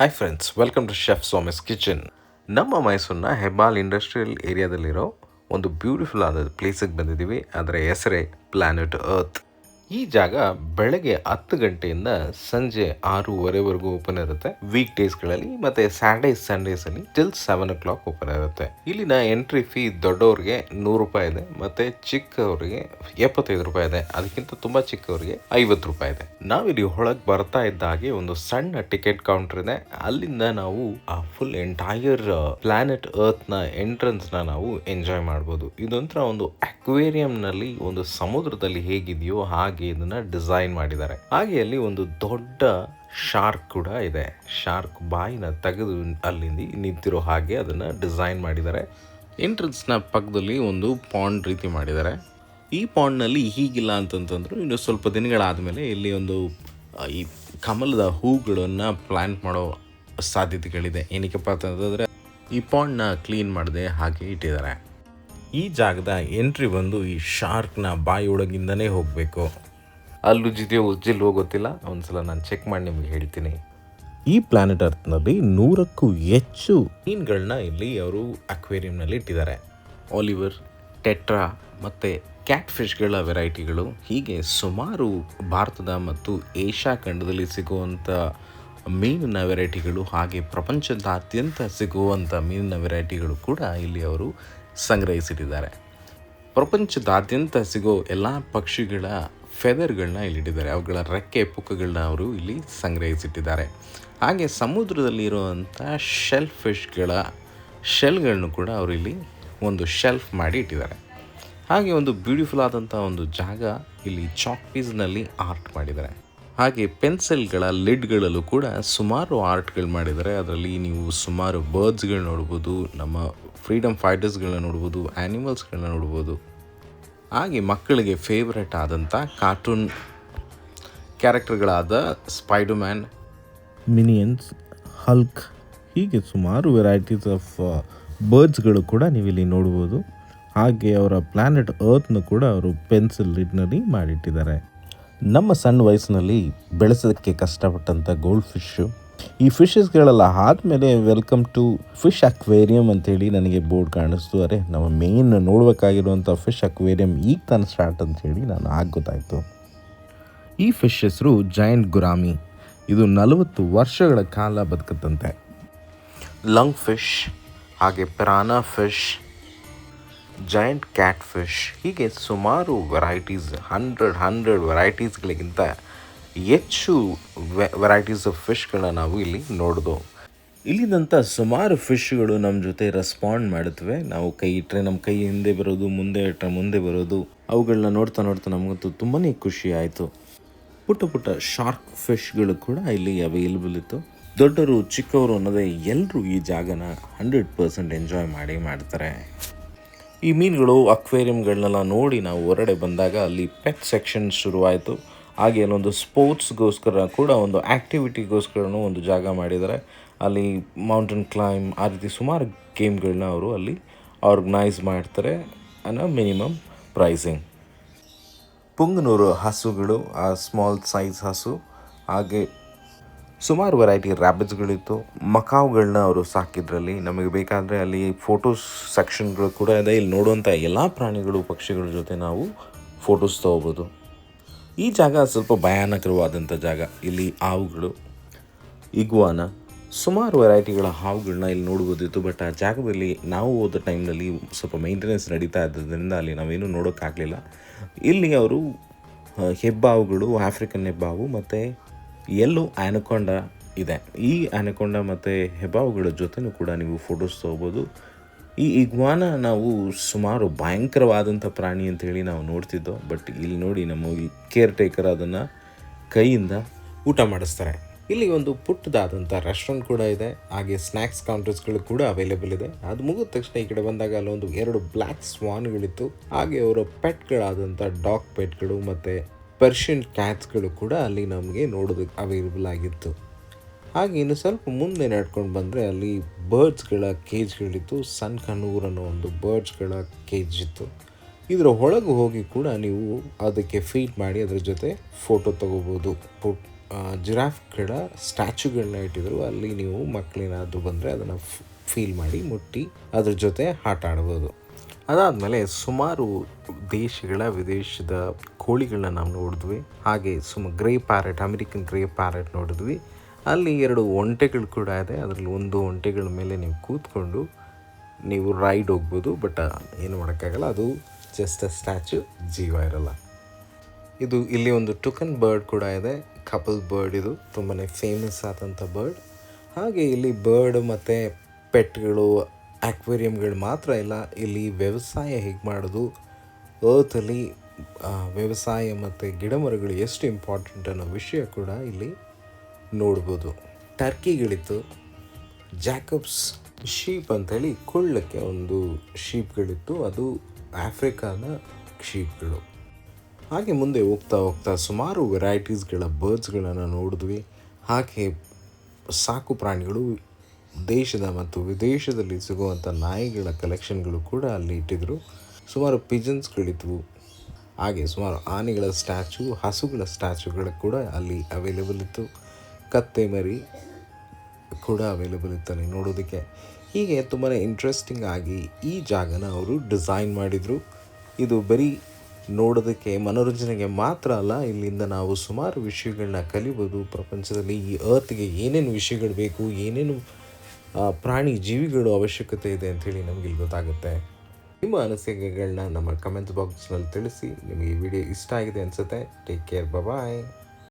Hi friends welcome to chef Soma's kitchen ನಮ್ಮ ಮೈಸೂರಿನ Hebbal industrial ಏರಿಯಾದಲ್ಲಿರೋ ಒಂದು ಬ್ಯೂಟಿಫುಲ್ ಆದ ಪ್ಲೇಸಿಗೆ ಬಂದಿದ್ದೀವಿ. ಅದರ ಹೆಸರೇ ಪ್ಲಾನೆಟ್ ಅರ್ತ್ ಈ ಜಾಗ ಬೆಳಗ್ಗೆ ಹತ್ತು ಗಂಟೆಯಿಂದ ಸಂಜೆ ಆರೂವರೆವರೆಗೂ ಓಪನ್ ಇರುತ್ತೆ. ವೀಕ್ ಡೇಸ್ಗಳಲ್ಲಿ ಮತ್ತೆ ಸ್ಯಾಟರ್ಡೇಸ್ ಸಂಡೇಸಲ್ಲಿ till seven o'clock open ಇರುತ್ತೆ. ಇಲ್ಲಿನ ಎಂಟ್ರಿ ಫೀ ದೊಡ್ಡವ್ರಿಗೆ ನೂರು ರೂಪಾಯಿ ಇದೆ ಮತ್ತೆ ಚಿಕ್ಕವರಿಗೆ ಎಪ್ಪತ್ತೈದು ರೂಪಾಯಿ ಇದೆ. ಅದಕ್ಕಿಂತ ತುಂಬಾ ಚಿಕ್ಕವರಿಗೆ ಐವತ್ತು ರೂಪಾಯಿ ಇದೆ. ನಾವಿಲ್ಲಿ ಒಳಗೆ ಬರ್ತಾ ಇದ್ದ ಹಾಗೆ ಒಂದು ಸಣ್ಣ ಟಿಕೆಟ್ ಕೌಂಟರ್ ಇದೆ. ಅಲ್ಲಿಂದ ನಾವು ಆ ಫುಲ್ ಎಂಟೈರ್ ಪ್ಲಾನೆಟ್ ಎಂಟ್ರೆನ್ಸ್ನ ನಾವು ಎಂಜಾಯ್ ಮಾಡಬಹುದು ಇದೊಂಥರ ಒಂದು ಅಕ್ವೇರಿಯಂ ನಲ್ಲಿ ಒಂದು ಸಮುದ್ರದಲ್ಲಿ ಹೇಗಿದೆಯೋ ಹಾಗೆ. ಇದನ್ನ ಡಿಸೈನ್ ಮಾಡಿದ್ದಾರೆ. ಹಾಗೆ ಅಲ್ಲಿ ಒಂದು ದೊಡ್ಡ ಶಾರ್ಕ್ ಕೂಡ ಇದೆ. ಶಾರ್ಕ್ ಬಾಯಿನ ತೆಗೆದು ಅಲ್ಲಿಂದ ನಿಂತಿರೋ ಹಾಗೆ ಅದನ್ನ ಡಿಸೈನ್ ಮಾಡಿದ್ದಾರೆ. ಎಂಟ್ರೆನ್ಸ್ನ ಪಕ್ಕದಲ್ಲಿ ಒಂದು ಪಾಂಡ್ ರೀತಿ ಮಾಡಿದ್ದಾರೆ. ಈ ಪಾಂಡ್ನಲ್ಲಿ ಹೀಗಿಲ್ಲ ಅಂತಂತಂದ್ರು ಇನ್ನು ಸ್ವಲ್ಪ ದಿನಗಳಾದಮೇಲೆ ಇಲ್ಲಿ ಒಂದು ಈ ಕಮಲದ ಹೂಗಳನ್ನು ಪ್ಲಾಂಟ್ ಮಾಡೋ ಸಾಧ್ಯತೆಗಳಿದೆ. ಏನಕ್ಕಪ್ಪ ಅಂತಂದ್ರೆ ಈ ಪಾಂಡ್ನ ಕ್ಲೀನ್ ಮಾಡದೆ ಹಾಗೆ ಇಟ್ಟಿದ್ದಾರೆ. ಈ ಜಾಗದ ಎಂಟ್ರಿ ಬಂದು ಈ ಶಾರ್ಕ್ನ ಬಾಯಿಯೊಳಗಿಂದನೇ ಹೋಗಬೇಕು. ಅಲ್ಲುಜ್ಜಿದೆಯೋ ಉಜ್ಜಿಲ್ ಗೊತ್ತಿಲ್ಲ ಒಂದ್ಸಲ ನಾನು ಚೆಕ್ ಮಾಡಿ ನಿಮ್ಗೆ ಹೇಳ್ತೀನಿ. ಈ ಪ್ಲಾನೆಟ್ ಅರ್ತ್ನಲ್ಲಿ ನೂರಕ್ಕೂ ಹೆಚ್ಚು ಮೀನುಗಳನ್ನ ಇಲ್ಲಿ ಅವರು ಅಕ್ವೇರಿಯಂನಲ್ಲಿ ಇಟ್ಟಿದ್ದಾರೆ. ಆಲಿವರ್ ಟೆಟ್ರಾ ಮತ್ತು ಕ್ಯಾಟ್ ಫಿಶ್ಗಳ ವೆರೈಟಿಗಳು ಹೀಗೆ ಸುಮಾರು ಭಾರತದ ಮತ್ತು ಏಷ್ಯಾ ಖಂಡದಲ್ಲಿ ಸಿಗುವಂಥ ಮೀನಿನ ವೆರೈಟಿಗಳು ಹಾಗೆ ಪ್ರಪಂಚದಾದ್ಯಂತ ಸಿಗುವಂಥ ಮೀನಿನ ವೆರೈಟಿಗಳು ಕೂಡ ಇಲ್ಲಿ ಅವರು ಸಂಗ್ರಹಿಸಿಟ್ಟಿದ್ದಾರೆ. ಪ್ರಪಂಚದಾದ್ಯಂತ ಸಿಗೋ ಎಲ್ಲ ಪಕ್ಷಿಗಳ ಫೆದರ್ಗಳನ್ನ ಇಲ್ಲಿಟ್ಟಿದ್ದಾರೆ. ಅವುಗಳ ರೆಕ್ಕೆ ಪುಕ್ಕಗಳನ್ನ ಅವರು ಇಲ್ಲಿ ಸಂಗ್ರಹಿಸಿಟ್ಟಿದ್ದಾರೆ. ಹಾಗೆ ಸಮುದ್ರದಲ್ಲಿ ಇರುವಂಥ ಶೆಲ್ ಫಿಶ್ಗಳ ಶೆಲ್ಗಳನ್ನು ಕೂಡ ಅವರು ಇಲ್ಲಿ ಒಂದು ಶೆಲ್ಫ್ ಮಾಡಿ ಇಟ್ಟಿದ್ದಾರೆ. ಹಾಗೆ ಒಂದು ಬ್ಯೂಟಿಫುಲ್ ಆದಂಥ ಒಂದು ಜಾಗ ಇಲ್ಲಿ ಚಾಕ್ ಪೀಸ್ನಲ್ಲಿ ಆರ್ಟ್ ಮಾಡಿದ್ದಾರೆ. ಹಾಗೆ ಪೆನ್ಸಿಲ್ಗಳ ಲಿಡ್ಗಳಲ್ಲೂ ಕೂಡ ಸುಮಾರು ಆರ್ಟ್ಗಳು ಮಾಡಿದ್ದಾರೆ. ಅದರಲ್ಲಿ ನೀವು ಸುಮಾರು ಬರ್ಡ್ಸ್ಗಳು ನೋಡ್ಬೋದು, ನಮ್ಮ ಫ್ರೀಡಮ್ ಫೈಟರ್ಸ್ಗಳನ್ನ ನೋಡ್ಬೋದು ಆ್ಯನಿಮಲ್ಸ್ಗಳನ್ನ ನೋಡ್ಬೋದು. ಹಾಗೆ ಮಕ್ಕಳಿಗೆ ಫೇವ್ರೇಟ್ ಆದಂಥ ಕಾರ್ಟೂನ್ ಕ್ಯಾರೆಕ್ಟರ್ಗಳಾದ ಸ್ಪೈಡರ್ಮ್ಯಾನ್ ಮಿನಿಯನ್ಸ್ ಹಲ್ಕ್ ಹೀಗೆ ಸುಮಾರು ವೆರೈಟೀಸ್ ಆಫ್ ಬರ್ಡ್ಸ್ಗಳು ಕೂಡ ನೀವು ಇಲ್ಲಿ ನೋಡ್ಬೋದು. ಹಾಗೆ ಅವರ ಪ್ಲಾನೆಟ್ ಅರ್ತ್ನ ಕೂಡ ಅವರು ಪೆನ್ಸಿಲ್ ಲಿಡ್ನಲ್ಲಿ ಮಾಡಿಟ್ಟಿದ್ದಾರೆ. ನಮ್ಮ ಸಣ್ಣ ವಯಸ್ಸಿನಲ್ಲಿ ಬೆಳೆಸೋದಕ್ಕೆ ಕಷ್ಟಪಟ್ಟಂಥ ಗೋಲ್ಡ್ ಫಿಶ್ಶು ಈ ಫಿಶಸ್ಗಳೆಲ್ಲ ಆದಮೇಲೆ ವೆಲ್ಕಮ್ ಟು ಫಿಶ್ ಅಕ್ವೇರಿಯಂ ಅಂತೇಳಿ ನನಗೆ ಬೋರ್ಡ್ ಕಾಣಿಸ್ತು. ಅರೆ, ನಮ್ಮ ಮೇನ್ ನೋಡಬೇಕಾಗಿರುವಂಥ ಫಿಶ್ ಅಕ್ವೇರಿಯಂ ಈಗ ತಾನು ಸ್ಟಾರ್ಟ್ ಅಂತೇಳಿ ನಾನು ಆಗ ಗೊತ್ತಾಯಿತು. ಈ ಫಿಶ್ ಹೆಸರು ಜೈಂಟ್ ಗುರಾಮಿ. ಇದು ನಲವತ್ತು ವರ್ಷಗಳ ಕಾಲ ಬದುಕುತ್ತಂತೆ. ಲಂಗ್ ಫಿಶ್, ಹಾಗೆ piranha fish giant cat fish ಹೀಗೆ ಸುಮಾರು ವೆರೈಟೀಸ್ ಹಂಡ್ರೆಡ್ ಹಂಡ್ರೆಡ್ ವೆರೈಟೀಸ್ಗಳಿಗಿಂತ ಹೆಚ್ಚು ವೆರೈಟೀಸ್ ಆಫ್ ಫಿಶ್ಗಳನ್ನ ನಾವು ಇಲ್ಲಿ ನೋಡ್ದು. ಇಲ್ಲಿದಂಥ ಸುಮಾರು ಫಿಶ್ಗಳು ನಮ್ಮ ಜೊತೆ ರೆಸ್ಪಾಂಡ್ ಮಾಡುತ್ತವೆ. ನಾವು ಕೈ ಇಟ್ಟರೆ ನಮ್ಮ ಕೈ ಹಿಂದೆ ಬರೋದು, ಮುಂದೆ ಇಟ್ಟರೆ ಮುಂದೆ ಬರೋದು. ಅವುಗಳನ್ನ ನೋಡ್ತಾ ನೋಡ್ತಾ ನಮಗಂತೂ ತುಂಬಾ ಖುಷಿ ಆಯಿತು. ಪುಟ್ಟ ಪುಟ್ಟ ಶಾರ್ಕ್ ಫಿಶ್ಗಳು ಕೂಡ ಇಲ್ಲಿ ಅವೈಲೇಬಲ್ ಇತ್ತು. ದೊಡ್ಡವರು ಚಿಕ್ಕವರು ಅನ್ನೋದೇ ಎಲ್ಲರೂ ಈ ಜಾಗನ ಹಂಡ್ರೆಡ್ ಪರ್ಸೆಂಟ್ ಎಂಜಾಯ್ ಮಾಡಿ ಮಾಡ್ತಾರೆ. ಈ ಮೀನುಗಳು ಅಕ್ವೇರಿಯಂಗಳನ್ನೆಲ್ಲ ನೋಡಿ ನಾವು ಹೊರಗಡೆ ಬಂದಾಗ ಅಲ್ಲಿ ಪೆಟ್ ಸೆಕ್ಷನ್ ಶುರುವಾಯಿತು. ಹಾಗೆ ಅಲ್ಲೊಂದು ಸ್ಪೋರ್ಟ್ಸ್ಗೋಸ್ಕರ ಕೂಡ ಒಂದು ಆ್ಯಕ್ಟಿವಿಟಿಗೋಸ್ಕರನೂ ಒಂದು ಜಾಗ ಮಾಡಿದ್ದಾರೆ. ಅಲ್ಲಿ ಮೌಂಟೇನ್ ಕ್ಲೈಮ್ ಆ ರೀತಿ ಸುಮಾರು ಗೇಮ್ಗಳನ್ನ ಅವರು ಅಲ್ಲಿ ಆರ್ಗನೈಸ್ ಮಾಡ್ತಾರೆ. ಅನ್ನೋ ಮಿನಿಮಮ್ ಪ್ರೈಸಿಂಗ್. ಪುಂಗನೂರು ಹಸುಗಳು, ಆ ಸ್ಮಾಲ್ ಸೈಜ್ ಹಸು, ಹಾಗೆ ಸುಮಾರು ವೆರೈಟಿ ರ್ಯಾಬಿಟ್ಸ್ಗಳಿತ್ತು. ಮಕಾವ್ಗಳನ್ನ ಅವರು ಸಾಕಿದ್ರಲ್ಲಿ. ನಮಗೆ ಬೇಕಾದರೆ ಅಲ್ಲಿ ಫೋಟೋಸ್ ಸೆಕ್ಷನ್ಗಳು ಕೂಡ ಇದೆ. ಇಲ್ಲಿ ನೋಡುವಂಥ ಎಲ್ಲ ಪ್ರಾಣಿಗಳು, ಪಕ್ಷಿಗಳ ಜೊತೆ ನಾವು ಫೋಟೋಸ್ ತೊಗೋಬೋದು. ಈ ಜಾಗ ಸ್ವಲ್ಪ ಭಯಾನಕರವಾದಂಥ ಜಾಗ. ಇಲ್ಲಿ ಹಾವುಗಳು, ಇಗ್ವಾನ, ಸುಮಾರು ವೆರೈಟಿಗಳ ಹಾವುಗಳನ್ನ ಇಲ್ಲಿ ನೋಡ್ಬೋದಿತ್ತು, ಬಟ್ ಆ ಜಾಗದಲ್ಲಿ ನಾವು ಹೋದ ಟೈಮ್ನಲ್ಲಿ ಸ್ವಲ್ಪ ಮೈಂಟೆನೆನ್ಸ್ ನಡೀತಾ ಇದ್ದರಿಂದ ಅಲ್ಲಿ ನಾವೇನು ನೋಡೋಕ್ಕಾಗಲಿಲ್ಲ. ಇಲ್ಲಿ ಅವರು ಹೆಬ್ಬಾವುಗಳು, ಆಫ್ರಿಕನ್ ಹೆಬ್ಬಾವು ಮತ್ತು ಎಲ್ಲೋ ಆನಕೊಂಡ ಇದೆ. ಈ ಆ್ಯನಕೊಂಡ ಮತ್ತು ಹೆಬ್ಬಾವುಗಳ ಜೊತೆನೂ ಕೂಡ ನೀವು ಫೋಟೋಸ್ ತೊಗೋಬೋದು. ಈ ಇಗ್ವಾನ ನಾವು ಸುಮಾರು ಭಯಂಕರವಾದಂಥ ಪ್ರಾಣಿ ಅಂತ ಹೇಳಿ ನಾವು ನೋಡ್ತಿದ್ದೋ, ಬಟ್ ಇಲ್ಲಿ ನೋಡಿ ನಮ್ಮ ಕೇರ್ ಟೇಕರ್ ಅದನ್ನು ಕೈಯಿಂದ ಊಟ ಮಾಡಿಸ್ತಾರೆ. ಇಲ್ಲಿ ಒಂದು ಪುಟ್ಟದಾದಂಥ ರೆಸ್ಟೋರೆಂಟ್ ಕೂಡ ಇದೆ. ಹಾಗೆ ಸ್ನ್ಯಾಕ್ಸ್ ಕೌಂಟರ್ಸ್ಗಳು ಕೂಡ ಅವೈಲೇಬಲ್ ಇದೆ. ಅದು ಮುಗಿದ ತಕ್ಷಣ ಈ ಕಡೆ ಬಂದಾಗ ಅಲ್ಲೊಂದು ಎರಡು ಬ್ಲ್ಯಾಕ್ ಸ್ವಾನ್ಗಳಿತ್ತು ಹಾಗೆ ಅವರ ಪೆಟ್ಗಳಾದಂಥ ಡಾಗ್ ಪೆಟ್ಗಳು ಮತ್ತು ಪರ್ಷಿಯನ್ ಕ್ಯಾಟ್ಸ್ಗಳು ಕೂಡ ಅಲ್ಲಿ ನಮಗೆ ನೋಡೋದಕ್ಕೆ ಅವೈಲೇಬಲ್ ಆಗಿತ್ತು. ಹಾಗೆ ಇನ್ನು ಸ್ವಲ್ಪ ಮುಂದೆ ನಡ್ಕೊಂಡು ಬಂದರೆ ಅಲ್ಲಿ ಬರ್ಡ್ಸ್ಗಳ ಕೇಜ್ಗಳಿತ್ತು ಸಣ್ಣ ಕನೂರ್ ಅನ್ನೋ ಒಂದು ಬರ್ಡ್ಸ್ಗಳ ಕೇಜ್ ಇತ್ತು. ಇದರ ಒಳಗೆ ಹೋಗಿ ಕೂಡ ನೀವು ಅದಕ್ಕೆ ಫೀಡ್ ಮಾಡಿ ಅದ್ರ ಜೊತೆ ಫೋಟೋ ತೊಗೋಬೋದು. ಜಿರಾಫ್ಗಳ ಸ್ಟ್ಯಾಚುಗಳನ್ನ ಇಟ್ಟಿದ್ರು. ಅಲ್ಲಿ ನೀವು ಮಕ್ಕಳೇನಾದರೂ ಬಂದರೆ ಅದನ್ನು ಫೀಲ್ ಮಾಡಿ ಮುಟ್ಟಿ ಅದ್ರ ಜೊತೆ ಆಟ ಆಡ್ಬೋದು. ಅದಾದಮೇಲೆ ಸುಮಾರು ದೇಶಗಳ ವಿದೇಶದ ಕೋಳಿಗಳನ್ನ ನಾವು ನೋಡಿದ್ವಿ. ಹಾಗೆ ಸುಮ grey parrot American grey parrot ನೋಡಿದ್ವಿ. ಅಲ್ಲಿ ಎರಡು ಒಂಟೆಗಳು ಕೂಡ ಇದೆ. ಅದರಲ್ಲಿ ಒಂದು ಒಂಟೆಗಳ ಮೇಲೆ ನೀವು ಕೂತ್ಕೊಂಡು ನೀವು ರೈಡ್ ಹೋಗ್ಬೋದು ಬಟ್ ಏನು ಮಾಡೋಕ್ಕಾಗಲ್ಲ. ಅದು ಜಸ್ಟ್ ಅ ಸ್ಟ್ಯಾಚು ಜೀವ ಇರಲ್ಲ. ಇದು ಇಲ್ಲಿ ಒಂದು ಟುಕನ್ ಬರ್ಡ್ ಕೂಡ ಇದೆ. ಕಪಲ್ ಬರ್ಡ್ ಇದು. ತುಂಬಾ ಫೇಮಸ್ ಆದಂಥ ಬರ್ಡ್ ಹಾಗೆ ಇಲ್ಲಿ ಬರ್ಡ್ ಮತ್ತು ಪೆಟ್ಗಳು ಆಕ್ವೇರಿಯಂಗಳು ಮಾತ್ರ ಇಲ್ಲ. ಇಲ್ಲಿ ವ್ಯವಸಾಯ ಹೇಗೆ ಮಾಡೋದು? ಅರ್ಥಲ್ಲಿ ವ್ಯವಸಾಯ ಮತ್ತು ಗಿಡಮರಗಳು ಎಷ್ಟು ಇಂಪಾರ್ಟೆಂಟ್ ಅನ್ನೋ ವಿಷಯ ಕೂಡ ಇಲ್ಲಿ ನೋಡ್ಬೋದು. ಟರ್ಕಿಗಳಿತ್ತು ಜಾಕಬ್ಸ್ ಶೀಪ್ ಅಂತೇಳಿ ಕೊಳ್ಳಕ್ಕೆ ಒಂದು ಶೀಪ್ಗಳಿತ್ತು. ಅದು ಆಫ್ರಿಕಾದ ಶೀಪ್ಗಳು. ಹಾಗೆ ಮುಂದೆ ಹೋಗ್ತಾ ಹೋಗ್ತಾ ಸುಮಾರು ವೆರೈಟೀಸ್ಗಳ ಬರ್ಡ್ಸ್ಗಳನ್ನು ನೋಡಿದ್ವಿ. ಹಾಗೆ ಸಾಕು ಪ್ರಾಣಿಗಳು ದೇಶದ ಮತ್ತು ವಿದೇಶದಲ್ಲಿ ಸಿಗುವಂಥ ನಾಯಿಗಳ ಕಲೆಕ್ಷನ್ಗಳು ಕೂಡ ಅಲ್ಲಿ ಇಟ್ಟಿದ್ದರು ಸುಮಾರು ಪಿಜನ್ಸ್ಗಳಿದ್ವು. ಹಾಗೆ ಸುಮಾರು ಆನೆಗಳ ಸ್ಟ್ಯಾಚು, ಹಸುಗಳ ಸ್ಟ್ಯಾಚುಗಳು ಕೂಡ ಅಲ್ಲಿ ಅವೈಲೇಬಲ್ ಇತ್ತು. ಕತ್ತೆ ಮರಿ ಕೂಡ ಅವೈಲೇಬಲ್ ಅಲ್ಲಿ ನೋಡೋದಕ್ಕೆ. ಹೀಗೆ ತುಂಬಾ ಇಂಟ್ರೆಸ್ಟಿಂಗ್ ಆಗಿ ಈ ಜಾಗನ ಅವರು ಡಿಸೈನ್ ಮಾಡಿದರು. ಇದು ಬರೀ ನೋಡೋದಕ್ಕೆ, ಮನೋರಂಜನೆಗೆ ಮಾತ್ರ ಅಲ್ಲ, ಇಲ್ಲಿಂದ ನಾವು ಸುಮಾರು ವಿಷಯಗಳನ್ನ ಕಲಿಬೋದು. ಪ್ರಪಂಚದಲ್ಲಿ ಈ ಅರ್ತ್ಗೆ ಏನೇನು ವಿಷಯಗಳು ಬೇಕು, ಏನೇನು ಪ್ರಾಣಿ ಜೀವಿಗಳು ಅವಶ್ಯಕತೆ ಇದೆ ಅಂಥೇಳಿ ನಮಗೆ ಇಲ್ಲಿ ಗೊತ್ತಾಗುತ್ತೆ. ನಿಮ್ಮ ಅನಿಸಿಕೆಗಳನ್ನ ನಮ್ಮ ಕಮೆಂಟ್ ಬಾಕ್ಸ್ನಲ್ಲಿ ತಿಳಿಸಿ, ನಿಮಗೆ ಈ ವಿಡಿಯೋ ಇಷ್ಟ ಆಗಿದೆ ಅನಿಸುತ್ತೆ. Take care bye